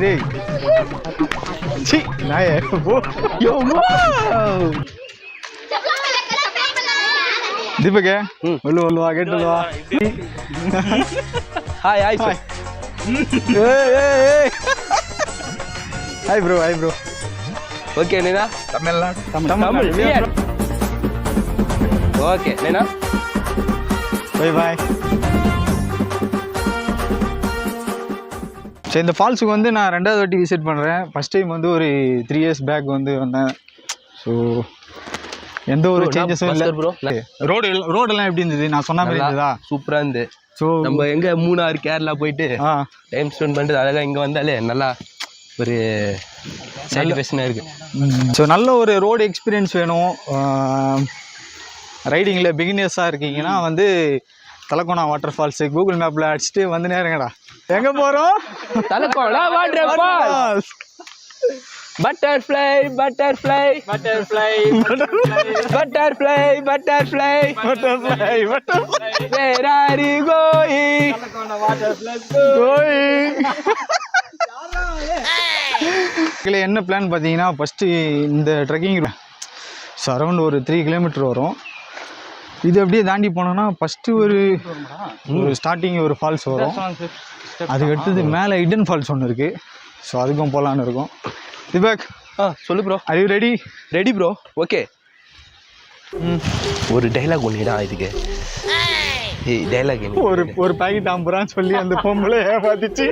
đi chị này vô vô luôn ದೀಪಗೆ ಒಲ್ಲು ಒಲ್ಲು ಆಗಿಟ್ಟಲ್ವ hi hi hi hi bro hi bro okay ನೀನಾ Tamil Nadu Tamil okay ನೀನಾ bye bye சரி இந்த ஃபால்ஸுக்கு வந்து நான் ரெண்டாவது வாட்டி விசிட் பண்ணுறேன் ஃபஸ்ட் டைம் வந்து ஒரு த்ரீ இயர்ஸ் பேக் வந்து வந்தேன். ஸோ எந்த ஒரு சேஞ்சஸும் இல்லை. bro. ரோடு ரோடெல்லாம் எப்படி இருந்தது? நான் சொன்ன மாதிரி இருந்ததா? சூப்பரா இருந்து. ஸோ நம்ம எங்க மூணாறு கேரளா போயிட்டு டைம் ஸ்பெண்ட் பண்ணிட்டு அழகா இங்க வந்தாலே நல்லா ஒரு சாட்டிஸ்ஃபேக்ஷனா இருக்கு. ஸோ நல்ல ஒரு ரோடு எக்ஸ்பீரியன்ஸ் வேணும். ரைடிங்கில் பிகினர்ஸாக இருக்கீங்கன்னா வந்து தலக்கோணா வாட்டர் ஃபால்ஸு கூகுள் மேப்பில் அடிச்சுட்டு வந்து நேருங்கடா. எங்கே போகிறோம் Talakona water falls butterfly butterfly butterfly butterfly butterfly butterfly butterfly where are you going இதில் என்ன பிளான் பார்த்தீங்கன்னா ஃபஸ்ட்டு இந்த ட்ரெக்கிங் ஸோ அரௌண்ட் ஒரு த்ரீ கிலோமீட்டர் வரும். இது அப்படியே தாண்டி போனோம்னா ஃபஸ்ட்டு ஒரு ஒரு ஸ்டார்டிங் ஒரு ஃபால்ஸ் வரும். அதுக்கு அடுத்தது மேலே இடன் ஃபால்ஸ் ஒன்று இருக்குது ஸோ அதுக்கும் போகலான்னு இருக்கும். திபக் ஆ சொல்லு bro you ready ready bro okay ஒரு டைலாக் ஒன்றுடா இதுக்கு டைலாக் ஒரு ஒரு பாக்கெட் ஐம்பது சொல்லி அந்த பொம்பளை ஏமாத்திச்சு.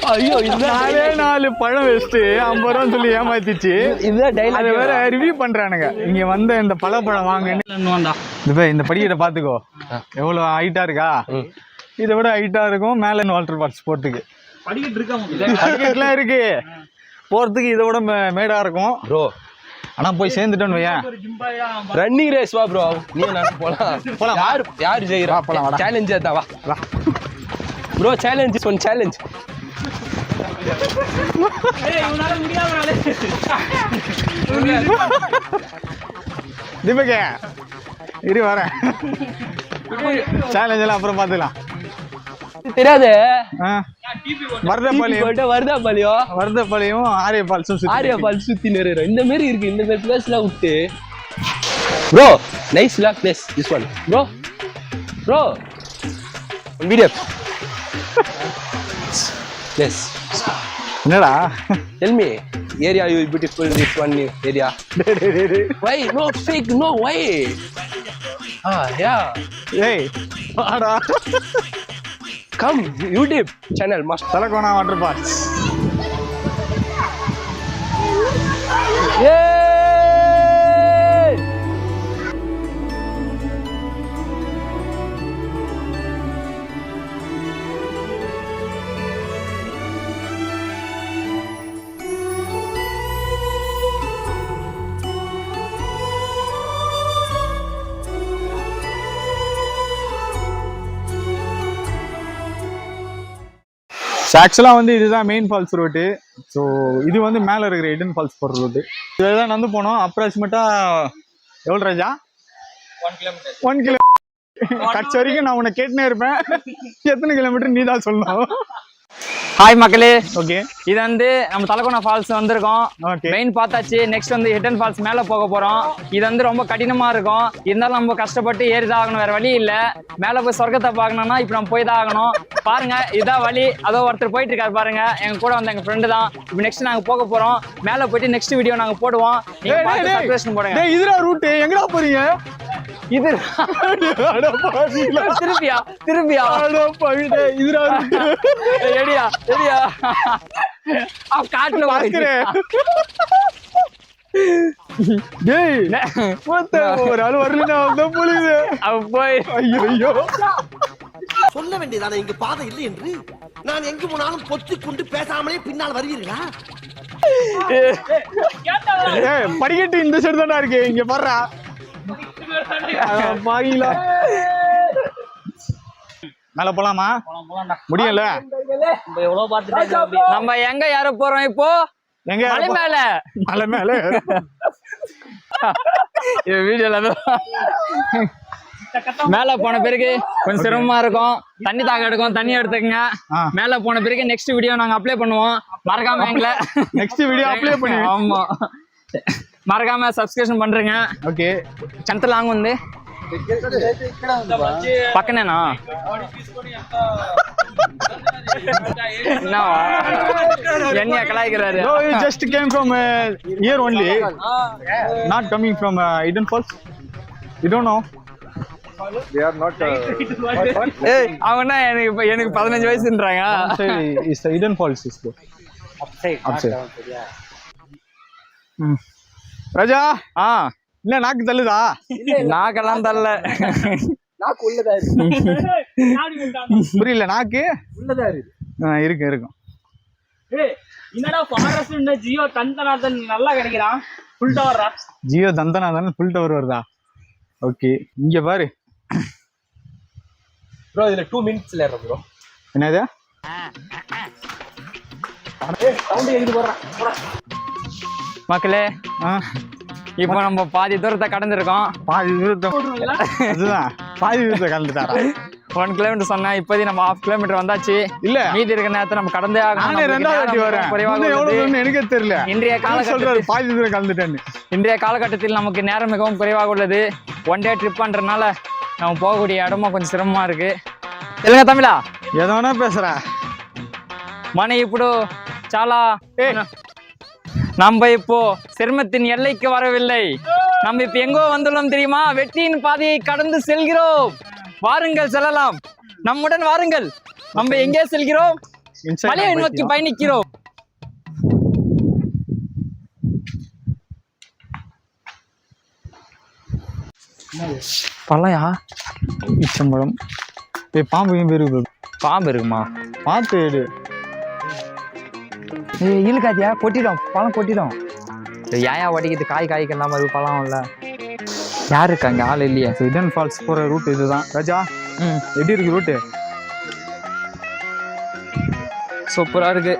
ஐயோ நாலே நாலு பழம் வச்சுட்டு ஐம்பது ரூபான்னு சொல்லி ஏமாத்திச்சு. இதுதான் அதை டைலாக் வேற ரிவ்யூ பண்றானுங்க. இங்க வந்த இந்த பழப்பழம் வாங்கன்னு இந்த இந்த படிக்கட்டை பாத்துக்கோ. எவ்வளவு ஹைட்டா இருக்கா. இதை விட ஹைட்டா இருக்கும். மேல வாட்டர் ஃபால்ஸ் போறதுக்கு. படிக்கட்டுலாம் இருக்கு. போறதுக்கு இதை விட மே- மேடா இருக்கும். ப்ரோ ஆனா போய் சேர்ந்துட்டோன்னு வையேன். ரன்னிங் ரேஸ் வா ப்ரோ நீ நான் போலாம். போலாம். யார் யார் ஜெயிரா போலாம். சேலஞ்ச் அதான் வா. வா. ப்ரோ சேலஞ்ச் ஒன் சேலஞ்ச் தீபகே இரு வரேன் சேலஞ்ச் எல்லாம் அப்புறம் பாத்துக்கலாம் தெரியாது. வரதப்பாளையம். போயிட்டு வருதா பாலியோ வரதப்பாளையம் ஆரிய ஃபால்ஸும் சுத்தி ஆரியா பால் சுத்தி நிறைய இந்த மாதிரி இருக்கு இந்த மாதிரி பிளேஸ்லாம் விட்டு. Bro நைஸ்ல place this one bro bro video place என்னடா? Tell me area you beautiful this one area. Why no fake no why ah yeah ஏய் வாடா. Come YouTube channel must Talakona water falls so ஆக்சுவலாக வந்து இதுதான் main falls road so இது வந்து மேலே இருக்கிற இடன் ஃபால்ஸ் போகிற ரோட்டு இதில் தான் நடந்து போனோம். அப்ராக்சிமேட்டாக எவ்வளோ Raja? One kilometre one kilo கட்சி வரைக்கும் நான் உன்னை கேட்டுனே இருப்பேன். எத்தனை கிலோமீட்டர் நீ தான் சொல்லணும்? ஹாய் மக்களே. ஓகே இது வந்து நம்ம தலக்கோணா ஃபால்ஸ் வந்திருக்கோம். மெயின் பார்த்தாச்சு. நெக்ஸ்ட் வந்து ஹிட்டன் ஃபால்ஸ் மேல போக போறோம். இது வந்து ரொம்ப கடினமா இருக்கும். இருந்தாலும் நம்ம கஷ்டப்பட்டு ஏறி தான் ஆகணும். வேற வழி இல்ல. மேல போய் சொர்க்கத்தை பார்க்கணும்னா இப்போ நம்ம போய் தான் ஆகணும். பாருங்க இதான் வழி. அதோ ஒருத்தர் போயிட்டு இருக்காரு பாருங்க. எங்க கூட வந்த எங்க ஃப்ரெண்டு தான். இப்போ நெக்ஸ்ட் நாங்க போக போறோம். மேல போயிட்டு நெக்ஸ்ட் வீடியோ நாங்க போடுவோம். போடுங்க. இதுடா ரூட்டு எங்கடா போறீங்க? இது. திருப்பியா திருப்பியா. அட பாவி, டேய், இதுடா ரூட்டு ரெடியா ரெடியா காட்டுல பார்க்கிறேன் டேய் ஒரு ஆள் வரலன்னா அதான் பொழுது அவ போய். ஐயோ ஐயோ சொல்ல வேண்டியதானே இங்கு பாதை இல்லை என்று? நான் எங்கு போனாலும் பொத்திக் கொண்டு பேசாமலே பின்னால் வருவீர்களா? ஏய் படிக்கட்டு இந்த சைடு தான்டா இருக்கு இங்க பாருடா. பாகிலா மேல போலாமா? முடியல நம்ம எங்க ஏற போறோம் இப்போ? எங்க மலை மேல. மலை மேல? வீடியோல மேல போன பிறகு கொஞ்சம் சிரமமா இருக்கும். தண்ணி தாக எடுக்கும். தண்ணி எடுத்துக்கங்க. மேல போன பிறகு நெக்ஸ்ட் வீடியோ நாங்க அப்ளை பண்ணுவோம். மறக்காம எங்களை நெக்ஸ்ட் வீடியோ அப்ளை பண்ணி ஆமா. மறக்காம சப்ஸ்கிரிப்ஷன் பண்றீங்க ఓకే ఎంత లాంగ్ ఉంది పక్కనేనా என்னவா? என்னைய கலாய்க்கிறாரு No, you just came from uh, here only, not coming from uh, Eden Falls. You don't know. ஏய் அவனா எனக்கு இப்ப- எனக்கு பதினஞ்சு வயசுன்றாங்க Say, is the Eden Falls is there. Upside. ம். Raja ஆ இல்ல நாக்கு தள்ளுதா? நாக்கெல்லாம் தரல புரியல நாக்கு? உள்ளதா இருக்கு. ஆ, இருக்கு இருக்கும் என்னடா ஃபாரஸ்ட் ஜியோ தந்தநாதன் நல்லா கிடைக்கிறான் ஃபுல் டவரா ஜியோ தந்தனாதான் ஃபுல் டவர் வருதா? ஓகே இங்க பாரு. ப்ரோ இதுல டூ மினிட்ஸ்ல ஏற ப்ரோ என்னது? மக்களே இப்போ நம்ம பாதி தூரத்தை கடந்திருக்கோம். பாதி தூரத்தை பாதி தூரத்தை கடந்துட்டாரா? ஒன் கிலோமீட்டர் சொன்னா இப்போதைக்கு நம்ம ஹாஃப் கிலோமீட்டர் வந்தாச்சு. இல்ல. மீதி இருக்க நேரத்தை நம்ம கடந்தே ஆகணும். ரெண்டாவது வரேன். குறைவாக எனக்கு தெரியல. இன்றைய காலகட்டத்தில் பாதி தூரம் கலந்துட்டேன்னு இன்றைய காலகட்டத்தில் நமக்கு நேரம் மிகவும் குறைவாக உள்ளது. ஒன் டே ட்ரிப் பண்றதுனால நம்ம போகக்கூடிய இடமா கொஞ்சம் சிரமமா இருக்கு. தெலுங்க தமிழா. ஏதோ பேசுற. மனை இப்போ చాలా நம்ம இப்போ சிரமத்தின் எல்லைக்கு வரவில்லை. நம்ம இப்ப எங்கோ வந்துள்ளோம் தெரியுமா? வெற்றியின் பாதையை கடந்து செல்கிறோம். வாருங்கள் செல்லலாம். நம்முடன் வாருங்கள். நம்ம எங்கே செல்கிறோம்? மலையை நோக்கி. பயணிக்கிறோம். பழையா? இச்சம்பழம். ஏய் பாம்பு பாம்பு இருக்குமா? பார்த்து எடு. ஏய் இழுக்காதியா கொட்டிடும் பழம் கொட்டிடும் ஏன் வடிக்குது காய் காய்க்கு இல்லாம இருக்கு பழம் இல்ல? யார் இருக்கா அங்க ஆள் இல்லையே. இடன் ஃபால்ஸ் போற ரூட் இதுதான். ராஜா ம். எப்படி இருக்கு ரூட்டு சூப்பரா இருக்கு.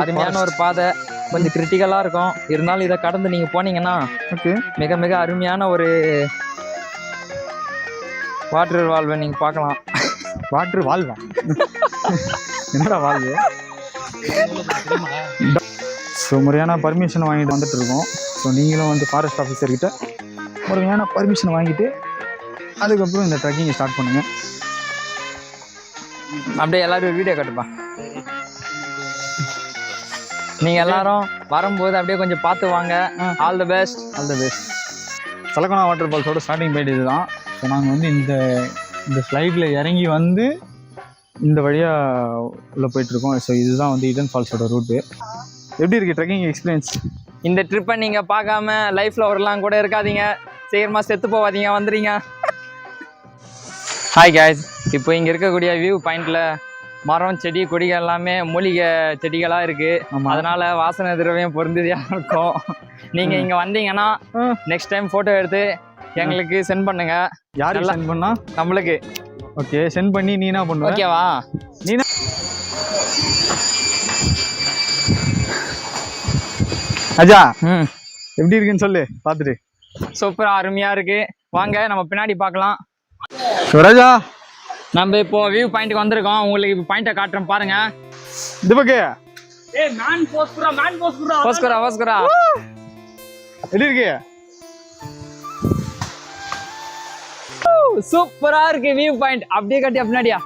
அருமையான ஒரு பாதை. கொஞ்சம் கிரிட்டிக்கலா இருக்கும். இருந்தாலும் இதை கடந்து நீங்க போனீங்கன்னா ஓகே மிக மிக அருமையான ஒரு வாட்டர் வால்வை நீங்க பார்க்கலாம். வாட்டர் வாழ்வா? என்னடா வாழ்வு? ஸோ முறையான பர்மிஷன் வாங்கிட்டு வந்துட்டு இருக்கோம். ஸோ நீங்களும் வந்து ஃபாரஸ்ட் ஆஃபீஸர் கிட்ட முறையான பர்மிஷன் வாங்கிட்டு அதுக்கப்புறம் இந்த ட்ரெக்கிங்கை ஸ்டார்ட் பண்ணுங்க. அப்படியே எல்லாரும் வீடியோ கட்டுப்பா. நீங்க எல்லாரும் வரும்போது அப்படியே கொஞ்சம் பார்த்து வாங்க. All the best all the best Talakona water ஃபால்ஸோட starting point இதுதான். ஸோ நாங்கள் வந்து இந்த இந்த ஸ்லைடில் இறங்கி வந்து இந்த வழியாக உள்ளே போயிட்டுருக்கோம். ஸோ இதுதான் வந்து ஈடன் ஃபால்ஸோட ரூட்டு எப்படி இருக்குது ட்ரெக்கிங் எக்ஸ்பீரியன்ஸ் இந்த ட்ரிப்பை நீங்க பார்க்காம லைஃப்ல வரலாம் கூட இருக்காதீங்க. சீக்கிரமா செத்து போவாதீங்க வந்துறீங்க. Hi guys. இப்போ இங்க இருக்கக்கூடிய வியூ பாயிண்ட்ல மரம் செடி கொடிகள் எல்லாமே மூலிகை செடிகளா இருக்கு. ஆமா. அதனால வாசனை திரவியம் பொருந்ததியா இருக்கும். நீங்க இங்க வந்தீங்கன்னா நெக்ஸ்ட் டைம் போட்டோ எடுத்து எங்களுக்கு சென்ட் பண்ணுங்க. யாருக்கு நல்லா- சென்ட் பண்ணா? நம்மளுக்கு. ஓகே சென்ட் பண்ணி நீ என்ன பண்ணுவ ஓகேவா அஜா ம். எப்படி இருக்குன்னு சொல்லு பார்த்துட்டு சூப்பரா அருமையா இருக்கு. வாங்க நம்ம பின்னாடி பார்க்கலாம். ஸோ ராஜா நம்ம இப்போ வியூ பாயிண்ட்டுக்கு வந்திருக்கோம். உங்களுக்கு இப்போ பாயிண்ட்டை காட்டுறேன் பாருங்க. இந்த பக்கே ஏய் மேன் போஸ் புரா மேன் போஸ் புரா ஓஸ்கரா ஓஸ்கரா எப்படி இருக்கு? சூப்பரா இருக்கு வியூ பாயிண்ட் அப்படியே கட்டி பின்னாடியா?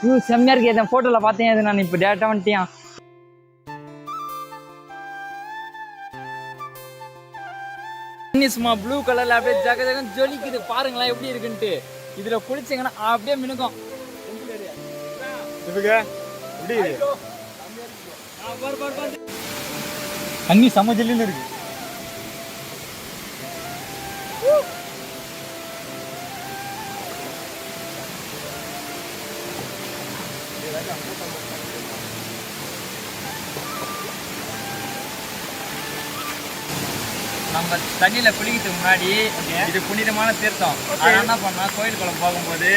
வியூ செம்மையா இருக்கு. என் போட்டோல பார்த்தேன். அது நான் இப்போ டேட்டா வந்துட்டியான் தண்ணி சும்மா ப்ளூ கலர்ல அப்படியே ஜக ஜகன் ஜொலிக்குது. பாருங்களேன் எப்படி இருக்குன்ட்டு. இதுல குளிச்சீங்கன்னா அப்படியே மினுக்கும். தண்ணி செம்ம ஜில்லுன்னு இருக்கு. நம்ம தண்ணியில குளிக்கிறதுக்கு முன்னாடி இது புனிதமான தீர்த்தம். அதனால என்ன பண்ணா கோயில் குளம் போகும்போது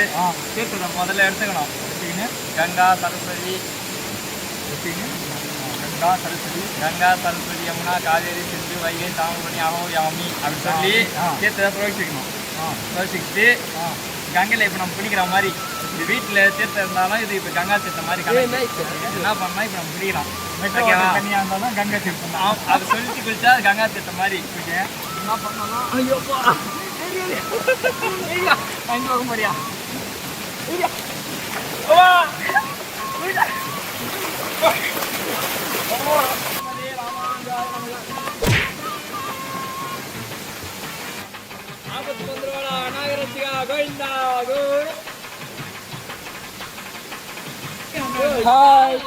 தீர்த்தத்தை முதல்ல எடுத்துக்கணும். கங்கா சரஸ்வதி. கங்கா சரஸ்வதி. கங்கா சரஸ்வதி யமுனா காவேரி சிந்து வைகை தாமரணி அகோ யாமி அப்படின்னு சொல்லி தீர்த்தத்தை பிரவேசிக்கணும். பிரவேசிக்கிட்டு கங்கையில் இப்போ நம்ம குளிக்கிற மாதிரி இது வீட்டில் தீர்த்தம் இருந்தாலும் இது இப்போ கங்கா தீர்த்தம் மாதிரி. என்ன பண்ணா இப்போ நம்ம ஓகேவா? தனியாக இருந்தாலும் கங்கை தீர்த்தம் தான். ஆ, அது சொல்லிட்டு குளிச்சா அது கங்கா தீர்த்தம் மாதிரி ஓகே என்ன பண்ணலாம்? ஐயோப்பா. அங்கே போக மாதிரியா ஆபத்து வந்துருவாடா அநாகரசிகா கோவிந்தா கோவிந்தா ஹாய்.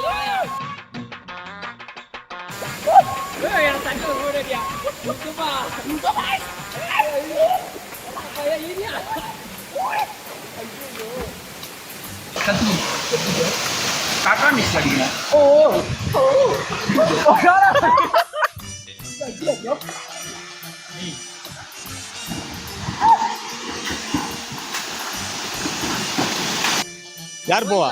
காக்கா மிஸ் அடிக்கிறேன் ஓ யார் போவா?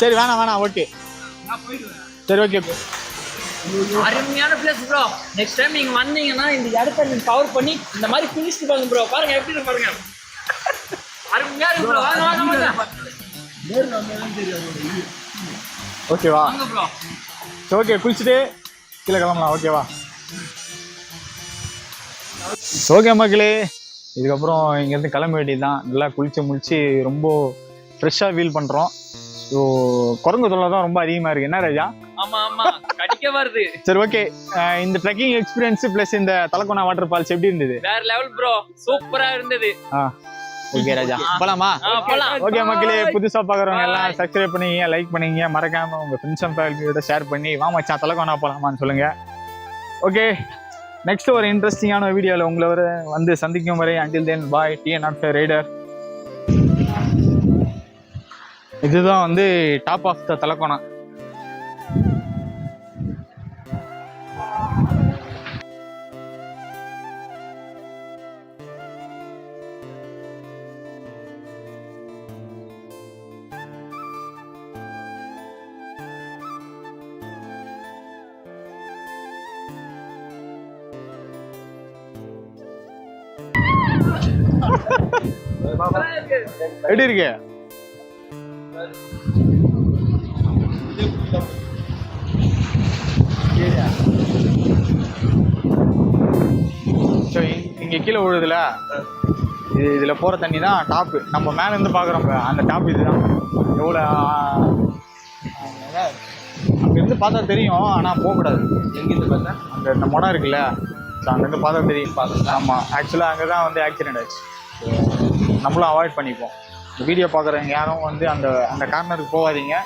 சரி வேணாம் வேணாம் ஓகே. சரி ஓகே அருமையான பிளேஸ் ப்ரோ நெக்ஸ்ட் டைம் நீங்க வந்தீங்கன்னா இந்த இடத்த நீங்க கவர் பண்ணி இந்த மாதிரி குளிச்சுட்டு பாருங்க ப்ரோ பாருங்க எப்படி இருக்கு பாருங்க. அருமையா இருக்கு ப்ரோ வாங்க வாங்க வாங்க. ஓகேவா ஓகே குளிச்சுட்டு கீழே கிளம்பலாம். ஓகேவா ஓகே மக்களே. இதுக்கப்புறம் இங்கேருந்து கிளம்ப வேண்டியது தான் நல்லா குளிச்சு முடிச்சு ரொம்ப ஃப்ரெஷ்ஷாக ஃபீல் பண்ணுறோம் ஸோ குரங்கு தொல்லை தான் ரொம்ப அதிகமாக இருக்குது என்ன ராஜா? ஆமா ஆமா. கடிக்க வருது. சரி ஓகே இந்த ட்ரெக்கிங் எக்ஸ்பீரியன்ஸ் ப்ளஸ் இந்த தலக்கோனா வாட்டர் ஃபால்ஸ் எப்படி இருந்தது? வேற லெவல் ப்ரோ சூப்பரா இருந்தது. ஓகே ராஜா. போலாமா? ஆ, போலாம். ஓகே மக்களே புதுசா பாக்குறவங்க எல்லாம் சப்ஸ்கிரைப் பண்ணீங்க லைக் பண்ணீங்க மறக்காம உங்க ஃப்ரெண்ட்ஸ் அண்ட் ஃபேமிலியோட ஷேர் பண்ணி வா மச்சான் தலக்கோனா போலாமான்னு சொல்லுங்க. ஓகே நெக்ஸ்ட் ஒரு இன்ட்ரெஸ்டிங்கான வீடியோவில் உங்களை வர வந்து சந்திக்கும் வரை until then boy the knight rider இதுதான் வந்து டாப் ஆஃப் த தலக்கோனா எப்படி இருக்கு? ஸோ இங்கே கீழே விழுதுல? இது இதில் போகிற தண்ணி தான் டாப்பு நம்ம மேலேருந்து பார்க்குறோம் அந்த டாப் இதுதான். எவ்வளோ அங்கேருந்து பார்த்தா தெரியும் ஆனால் போகக்கூடாது. எங்கேருந்து பார்த்தா? அங்கே இந்த முடம் இருக்குல்ல? ஸோ அங்கேருந்து பார்த்தா தெரியும். பார்த்தா ஆமாம் ஆக்சுவலாக அங்கே தான் வந்து ஆக்சிடெண்ட் ஆச்சு. நம்மளும் அவாய்ட் பண்ணிப்போம். இந்த வீடியோ பார்க்குறவங்க யாரும் வந்து அந்த அந்த கார்னருக்கு போகாதீங்க.